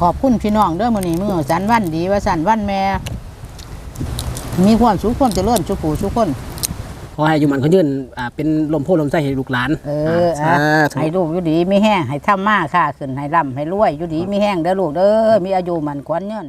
ขอบคุณพี่น้องเด้อมื้อนี้มื้อสันวันดีว่าสันวันแม่ มีความสุขความเจริญสุขผู้สุขคนขอให้อยู่มันเขายืนอ่าเป็นลมโพลมใจให้ลูกหลานเออสาอะธุให้ลูกอยู่ดีมีแห้งให้ทำมาค่าขึ้นให้ร่ำให้รวยอยู่ดีมีแห้งเด้อลูกเด้อมีอายุมันขวัญเงิน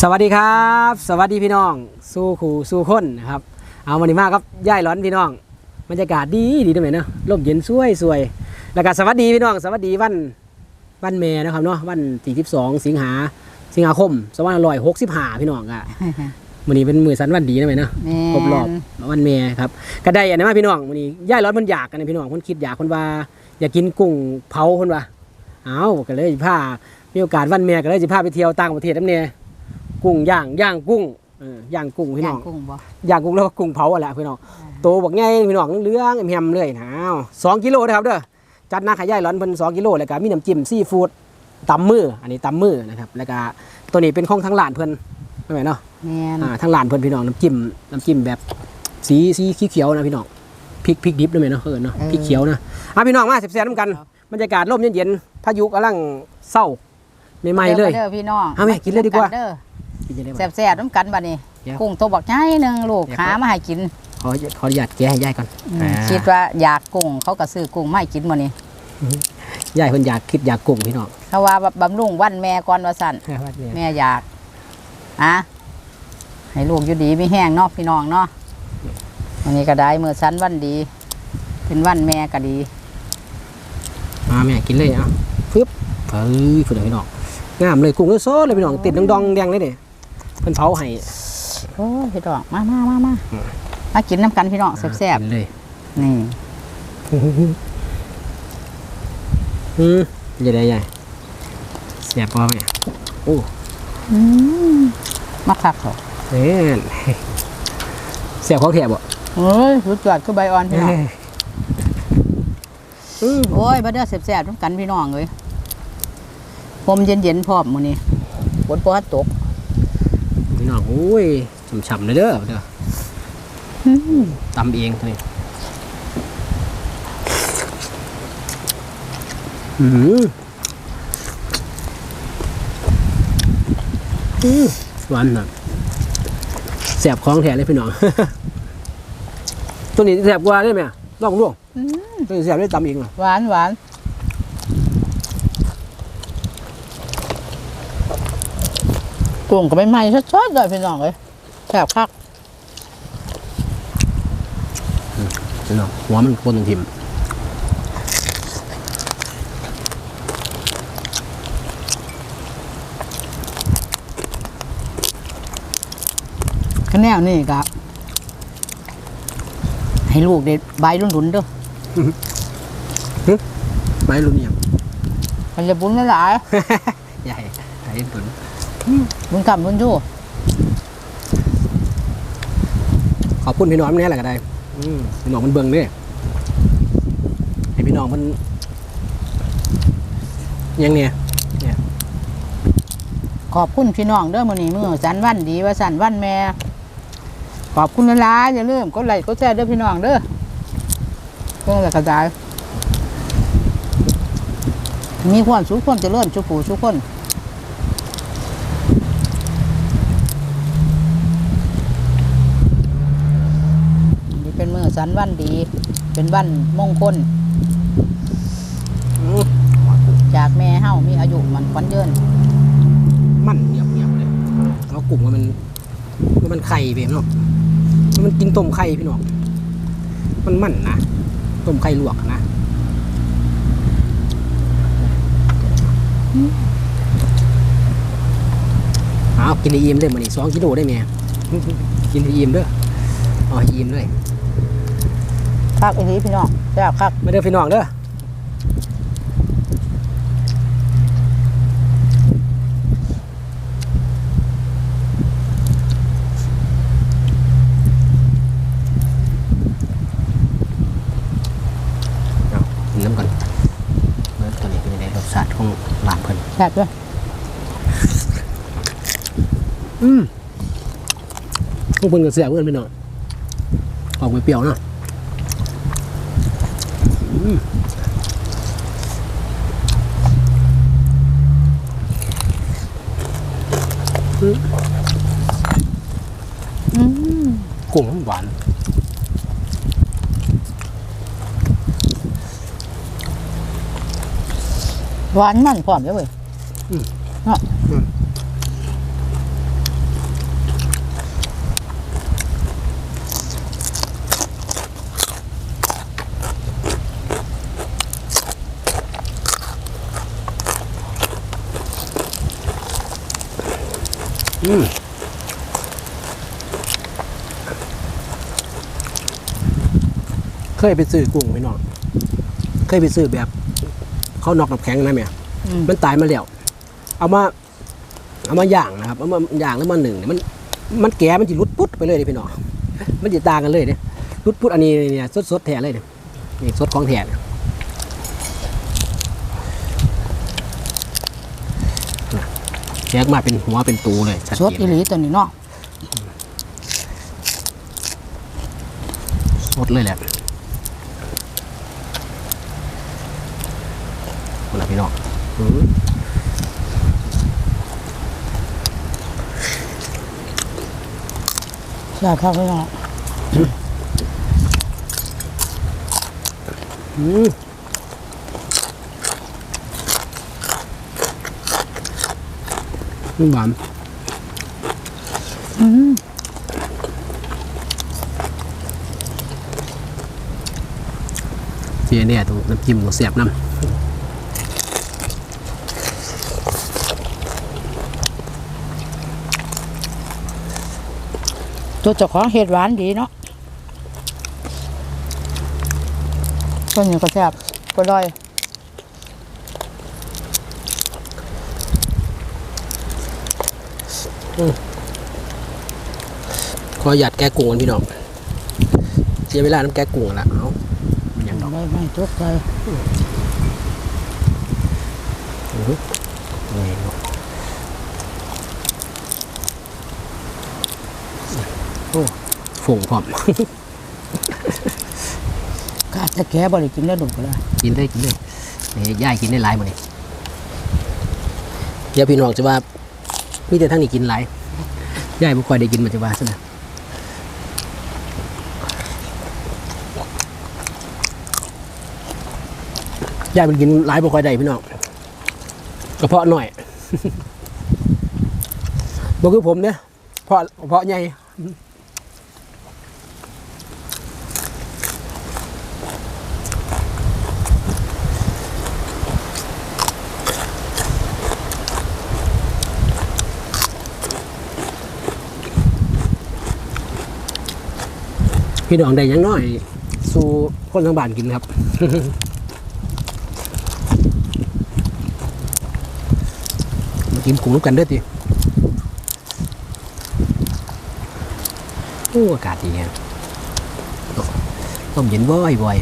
สวัสดีครับ สวัสดีพี่น้อง สู้ขู่สู้คนนะครับ เอาวันนี้มาครับย่ายร้อนพี่น้องบรรยากาศดีดีตรงไหนเนาะลมเย็นสวยสวยแล้วก็สวัสดีพี่น้อง สวัสดีวันวันแม่นะครับเนาะวันที่12สิงหาสิงหาคม2565พี่น้องอะวันนี้เป็นมือสันวันดีนะแม่เนาะแม่นครบรอบวันแม่ครับก็ได้อันนี้มาพี่น้องวันนี้ย่ายร้อนมันอยากกันนะพี่น้องคนคิดอยากคนว่าอยากกินกุ้งเผาคนว่าเอาก็เลยพามีโอกาสวันแม่ก็เลยจะพาไปเที่ยวต่างประเทศน้ำเนี่ย กุ้งย่างย่างกุ้งเออย่างกุ้งพี่น้ย่าองงกุ้งบ่ย่างกุ้งแล้วก็กุ้งเผาอะแหละพี่น้องโตบอกง่ายพี่น้องเหลืองๆแฮมๆเลยนะอ้าวสองกิโลนะครับเด้อจัดหน้าขายย่ายร้อนเพิ่นสองกิโลแล้วก็มีน้ำจิ้มซีฟู้ดตำมืออันนี้ตำมือนะครับแล้วก็ตัวนี้เป็นของทั้งร้านเพิ่นไม่ไหวเนาะ แม่นอ่าทางร้านเพิ่นพี่น้องน้ำจิ้มน้ำจิ้มแบบสีสีเขียวๆนะพี่น้องพริกพริกดิบด้วยไหมเนาะเออเนาะพริกเขียวนะอะพี่น้องมาแซ่บๆน้ำกันบรรยากาศร่มเย็นๆพายุกำลังเศร้าใหม่ๆเลยเด้อพี่น้องเอาไหมกินเลยดีกว่า เด้อ กินยังไงแซ่บๆน้ำกันบัดนี้เดี๋ยว กุ้งตัวบักใหญ่หนึงลูกเดี๋ยวหามาให้กินขอขออนุญาตแกะให้ยายก่อนอืมอ่าคิดว่าอยากกุ้งเขาก็ซื้อกุ้งมาให้กินมื้อนี้ยายเพิ่นอยากคิดอยากกุ้งพี่น้องเขาว่าบำรุงวันแม่ก่อนว่าสั่น แม่อยากอะให้ลูกอยู่ดีมีแห้งเนาะพี่น้องเนาะวันนี้ก็ได้มื้อสันวันดี เป็นวันแม่ก็ดี มาแม่กินเลยอะฟึบเฮ้ยพี่น้องพี่น้องงามเลยกุ้งเอ้ยโซ่เลยพี่น้องติดดองๆแดงเลยเนี่ย เพิ่นเผาให้ โอ้ยพี่น้องมามามามามากินน้ำกันพี่น้องแซ่บกินเลยๆนี่อืมใหญ่ใหญ่แซ่บป่ะแม่โอ้อืมมาคักเขาเอ้ยแซ่บของแท้บ่เฮ้ยสุดยอดคือใบอ่อนพี่น้องอืมโอ้ยมาเด้อแซ่บๆน้ำกันพี่น้องเลยผมเย็นๆพร้อมมื้อนี้ฝนบ่ฮัดตกพี่ น้องโอ้ยฉ่ำๆเลยเด้อเด้ออืมตำเองตัวนี้อืมอืมหวานนะแสบของแท้เลยพี่น้อง ตัวนี้แสบกว่าได้ไหมลองลวงอืมตัวนี้แสบได้ตำเองเหรอหวานหวาน กุ้งก็ไม่ไหม้ชดๆเลยพี่น้องเลยแซ่บคักพี่น้องหัวมันโคนทิมข้าแนวนี่ก็ให้ลูกเด็ดใบรุ่นๆเด้อไม้รุ่นเนี่ยมันจะบุญหลายใหญ่ใหญ่ตุนๆ บุญกำบุญชูขอบคุณพี่น้องมันแน่แหละก็ได้อืมพี่น้องมันเบิ่งเด้วยให้พี่น้องมันยังเนี่ย ขอบคุณพี่น้องเด้อมื้อนี้มื้อสันวันดีว่าสันวันแม่ ขอบคุณหลายๆอย่าลืมกดไลค์กดแชร์เด้อพี่น้องเด้อเพื่อจะกระจายมีความสุขความเจริญสุขผู้สุขคนนี่เป็นมื้อ สันวันดี เป็นวันมงคล อืมจากแม่เฮามีอายุมันขวัญยืนมันเงียบเงียบเลยเอากลุ่มว่ามันว่ามันไข่เปมเนาะว่ามันกินต้มไข่พี่น้อง มันมันนะ ต้มไข่ลวกนะเอากินให้อิ่มเลยมันนี่สองกิโลได้ไหม กินให้อิ่มเด้อเอ๋ออิ่มเลย คักอีหลีพี่น้องแซ่บคักมาเด้อพี่น้องเด้อเอากินน้ำก่อนเมื่อตอนนี้เป็นยังไงรสชาติของร้านเพิ่นแซ่บด้วยอืมพวกเพิ่นก็เสียเพื่อนพี่น้องออกไปเปรี้ยวเนาะอืม อืม กุ้งมันหวานหวานมันพร้อมเลยเว้ยเนาะ อืมเคยไปซื้อกุ้งไหมน้องเคยไปซื้อแบบ เขานอกน้ำแข็งนะแม่อืมมันตายมาแล้ว เอามาเอามาย่างนะครับเอามาย่างแล้วมาหนึ่งเนี่ยมันมันแก่มันจะรุดปุ๊ดไปเลยเด้พี่น้องมันจะต่างกันเลยเนี่ยรุดปุ๊ดอันนี้เนี่ยสดสดๆแท้เลยเนี่ยนี่สดของแท้เนี่ยน่ะ แยกมาเป็นหัวเป็นตูเลยชัดสดเจนอีหลีตัวนี้เนาะสดเลยแหละเอาละพี่น้องอืมใช่ครับพี่น้องอืมมัน หวานอืมเจียเนี่ยตรงน้ำจิ้มก็เสียบน้ตัวเจ้าของเห็ดหวานดีเนาะตัวนี้ก็แซ่บก็ด้อย ขอหยัดแกะกุ้งกันพี่น้องเสียเวลาน้ำแกะกุ้งละเอาอย่างดอกไม่ไม่ทุกใจนี่เนาะโอ้ฝงพร้อมกาจะแก่บริกินได้ดุก็เลยกินได้กินได้นี่ย่ายกินได้หลายหมดนี่เดี๋ยวพี่น้องจะว่า มีแต่ทั้งนี้กินหลายย่ายบ่ค่อยได้กินมันจะว่าซะนะย่ายเป็นกินหลายบ่ค่อยได้พี่น้องกระเพาะหน่อยบ่คือผมเนี่ยเพาะเพาะใหญ่ พี่น้องได้ยังน้อย สู่คนทางบ้านกินครับ มากินกุ้งน้ำกันเด้อติโอ้อากาศดีแฮะต้มเย็นบ่อยบ่อย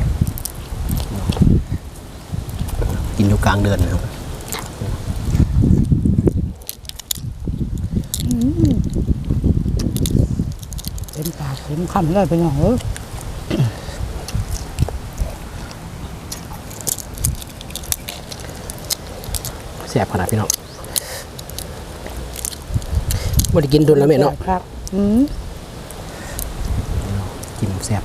กินอยู่กลางเดือนนะครับ เต็ มปากเต็มคำเลยพี่น้องเออแซ่บขนาดพี่น้องบ่ได้กินโดนแล้วแม่เนาะครับอืมกินแซ่บ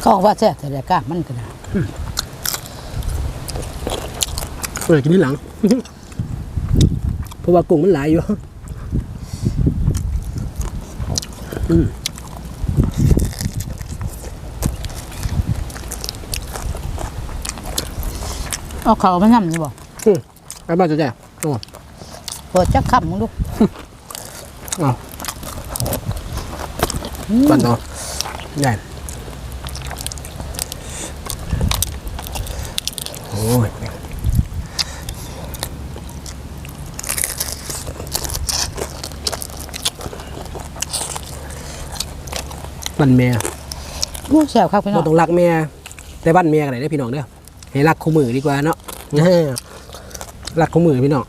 เขาบอกว่าแซ่บแต่เดี๋ยวกล้ามันก็ได้เออกินที่หลัง เพราะว่ากุ้งมันหลายอยู่ อืม เอาเขามาย่ำนี่บ่ไปบ้านจะแจ้โอ้เปิดจักคำมึงดูเอาบ้านเนาะใหญ่โอ้ย บ้านแม่โอ้แซ่บครับพี่น้เราองต้องรักแม่แต่บ้านแม่กันไหนได้อพี่น้องเด้อให้รักคู่มือดีกว่าเนาะรักคู่มือพี่น้อง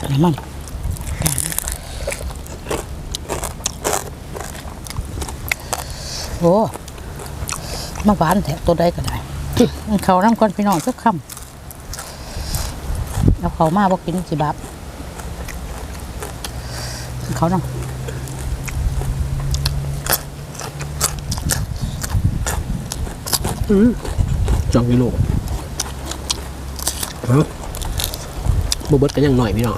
อันนี้มันโอ้มาหวานแถะตัวใดก็ได้ เขาน้ำก้อนพี่น้องสักคำแล้วเขามาบอกกินสิบับ เขาน้อ จองกิโลฮะบ่เบิดกันยังหน่อยพี่น้อง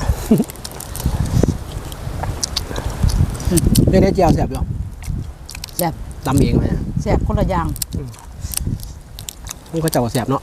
ได้ได้เจียวแสบอยู่แซ่บตำเองไหมแซ่บคนละอย่างมันก็เจ้าแสบเนาะ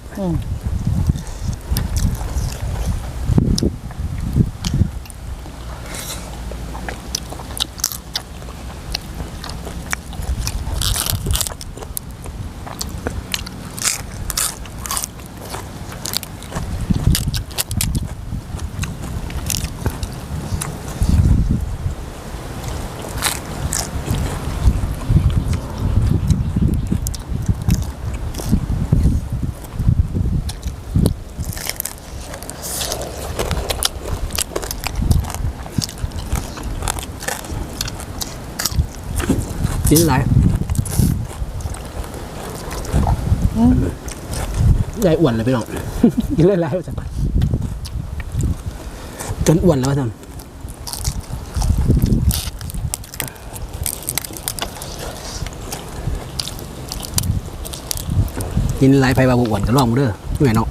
อืมกินอะไรอืมใหญ่อ้วนเลยพี่น้องกินหลายๆว่าจังจนอ้วนแล้วว่าจังกินหลายไปว่าบ่อ้วนก็ลองมาเด้อแม่เนาะ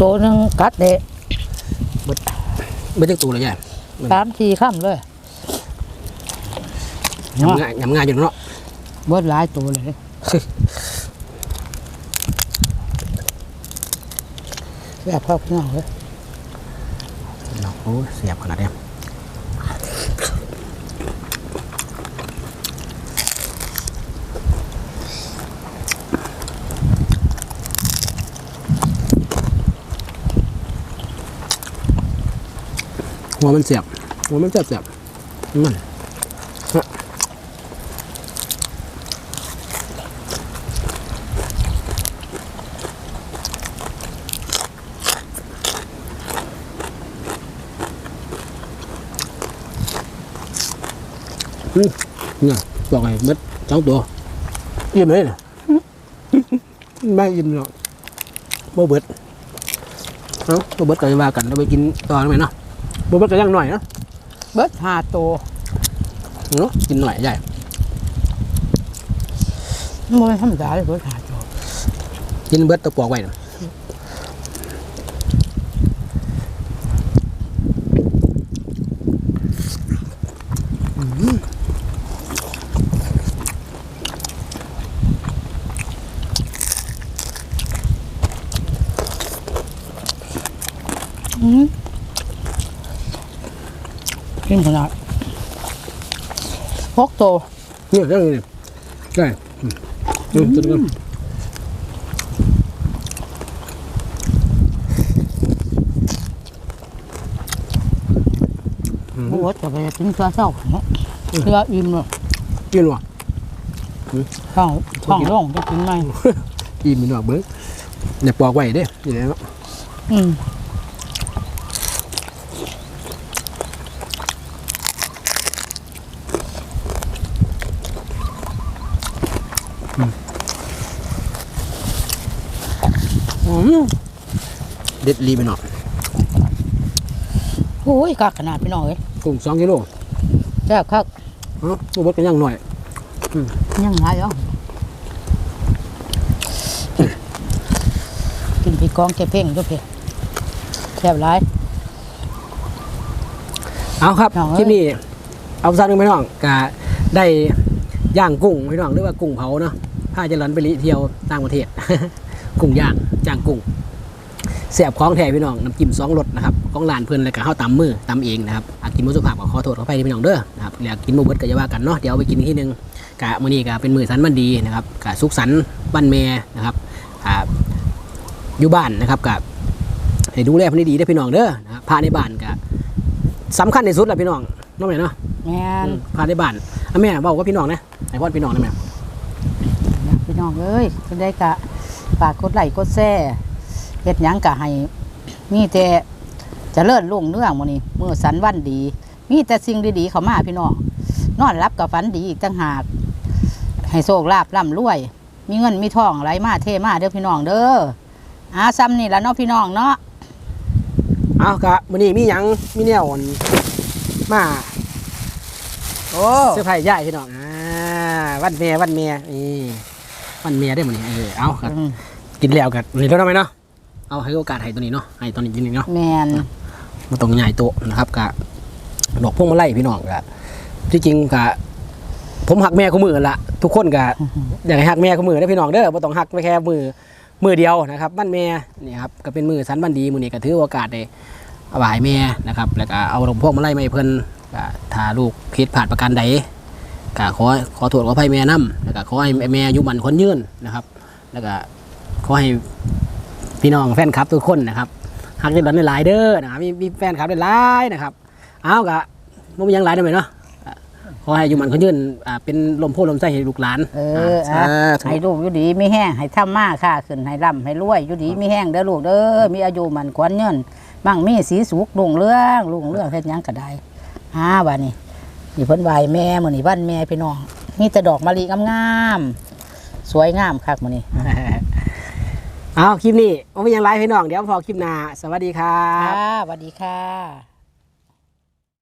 ตัวหนึ่งกัดเดะไม่ได้ตัวเลยใหญ่สามสี่ข้ามเลยยำง่ายยำง่ายอยู่เนาะเบิดหลายตัวเลยแซ่บเข้าพี่น้องเลยโอ้ยเสียบขนาดเนี้ย หัวมันเสียบหัวมันเสียบเสียบมันฮะอืมเนี่ยบอกไงมัดสองตัวอิ่มเลยนะไม่อิ่มหรอกบ่เบิดเอ้าบ่เบิดก็จะว่ากันเราไปกินต่อได้ไหมเนาะ บ่เบิดก็ยังหน่อยเนาะเบิดห้าตัวเนาะกินหน่อยใหญ่มันธรรมดาเลยเบิดห้าตัวกินเบิดตะปอกไว้นะ กินขนาดหกตัวเนี่ยเรื่องนี้ใช่อืมอืมจุดกันโอ้โหจะไปกินเสื้อเศร้าเนาะเสื้ออิ่มเลยกินวะท้องท้องร่องจะกินไหมอิ่มมีหนอกเบิ้งเนี่ยปอกไว้เด้นี่แหละเนาะอืม เด็ดรีไปหน่อยโอ้ยกักขนาดพี่น้องเอ้ยกุ้งสองกิโลแซ่บคักเอ้าตัวเบิดกันยังหน่อยยังไงอะกินพี่กองแกเพ่งก็เพ่งแซ่บหลาย เอาครับน้องเอ้ย คลิปนี้เอาสั้นหนึงไปน้องกะได้ย่างกุ้งพี่น้องหรือว่ากุ้งเผาเนาะถ้าจะหลันไปลิเที่ยวต่างประเทศ กุ้งย่างจ้างกุ้งเสียบของแท้พี่น้องน้ำจิ้มสองรสนะครับของร้านเพื่อนเลยกับข้าวตำมือตำเองนะครับอากินมุสุภาพขอขอโทษขอไปพี่น้องเด้อนะครับแล้วกินหมูเบิดก็จะว่ากันเนาะเดี๋ยวเอาไปกินอีกที่หนึงกะมื้อนี้กะเป็นมื้อสันวันดีนะครับกะสุขสันต์วันแม่นะครับอ่าอยู่บ้านนะครับกะให้ดูแลเพิ่นดีๆเด้อพี่น้องเด้อนะครับพาในบ้านกะสำคัญที่สุดแหละพี่น้องเน้องแม่เนาะแม่นพาในบ้านอะแม่บอกว่าพี่น้องนะไอ้พ่อพี่น้องนะแม่ พี่น้องเอ้ยจะได้กะ ฝากกดไลค์กดแชร์เฮ็ดหยังก็ให้มีแต่เจะเลื่อนรุ่งเรื่องมื้อนี้มื้อสันวันดี มีแต่สิ่งดีๆเข้ามาพี่น้องนอนรับกับฝันดีอีกต่างหาก ให้โชคลาภร่ำรวย มีเงินมีทองไหลมาเทมาเด้อพี่น้องเด้ออาซ้ำนี่ละเนาะพี่น้องเนาะเอากะมื้อนี้มีหยังมีแนวอันมาโอ้เสื้อผ้าย่ายพี่น้องอ่าวันแม่วันแม่นี่วันแม่ได้มื้อนี้เออเอาครับ อืม กินแล้วกันนี่แล้วเนาะไหมเนาะเอาให้โอกาสให้ตัวนี้เนาะให้ตัวนี้กินนี่เนาะแมนมาตรงใหญ่โตะนะครับกะดอกพวงมาลัยพี่น้องกะที่จริงกะผมหักแม่คู่มือละทุกคนกะอยากให้หักแม่คู่มือได้อพี่น้องเด้อบ่ต้องหักไม่แค่มือมือเดียวนะครับบ้านแม่นี่ครับก็เป็นมือสันบันดีมือนี้ก็ถือโอกาสได้เอาไหวแม่นะครับ แล้วก็เอาดอกพวงมาลัยมาให้เพิ่นก็ถ้าลูกผิดพลาดประการใดก็ขอขอโทษขออภัยแม่นํแล้วก็ขอให้แม่อายุมันคนยืนนะครับ แล้วก็ข อให้พี่น้องแฟนคลับทุกคนนะครับหักเงินดอนหลายๆเด้อนะครับมีมีแฟนคลับหลายๆนะครับเอากะมันมีหยังหลายได้ไหมเนาะอะขอให้อยู่มันเขายืนอ่าเป็นลมโพลมไส้ให้ลูกหลานเอออะสาธุให้ลูกอยู่ดีไม่แห้งให้ทำมาค่าขึ้นให้ร่ำให้รวยอยู่ดีไม่แห้งเด้อลูกเด้อมีอายุมันขวัญเงินมั่งมีสีสุกลุงเรื่องลุงเรื่องเฮ็ดหยังก็ได้ฮาว่านี่นี่เพิ่นไหวแม่มื้อนี้วันแม่พี่น้องมีแต่ดอกมะลิงามๆสวยงามคักมื้อนี้ เอาคลิปนี้มันมีหยังไลฟ์ให้น้องเดี๋ยวพอคลิปหน้าสวัสดีครัค่ะบสวัสดีค่ะ